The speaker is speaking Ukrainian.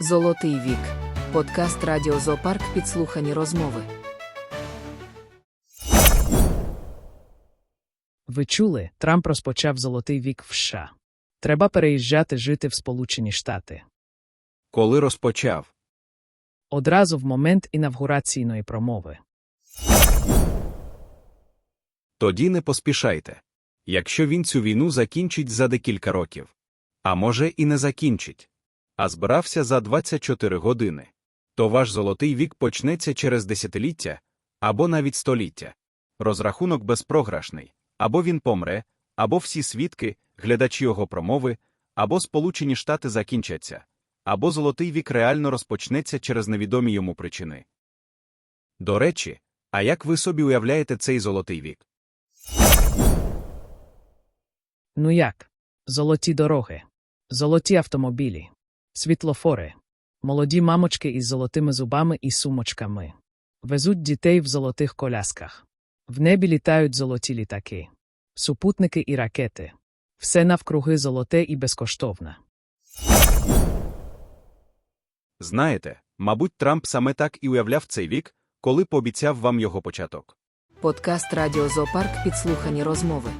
Золотий вік. Подкаст Радіо Зоопарк підслухані розмови. Ви чули, Трамп розпочав золотий вік в США. Треба переїжджати жити в Сполучені Штати. Коли розпочав? Одразу в момент інавгураційної промови. Тоді не поспішайте. Якщо він цю війну закінчить за декілька років. А може і не закінчить. А збирався за 24 години. То ваш золотий вік почнеться через десятиліття або навіть століття. Розрахунок безпрограшний. Або він помре, або всі свідки, глядачі його промови, або Сполучені Штати закінчаться, або золотий вік реально розпочнеться через невідомі йому причини. До речі, а як ви собі уявляєте цей золотий вік? Ну як? Золоті дороги, золоті автомобілі, світлофори, молоді мамочки із золотими зубами і сумочками. Везуть дітей в золотих колясках. В небі літають золоті літаки, супутники і ракети. Все навкруги золоте і безкоштовне. Знаєте, мабуть, Трамп саме так і уявляв цей вік, коли пообіцяв вам його початок. Подкаст Радіо Зоопарк підслухані розмови.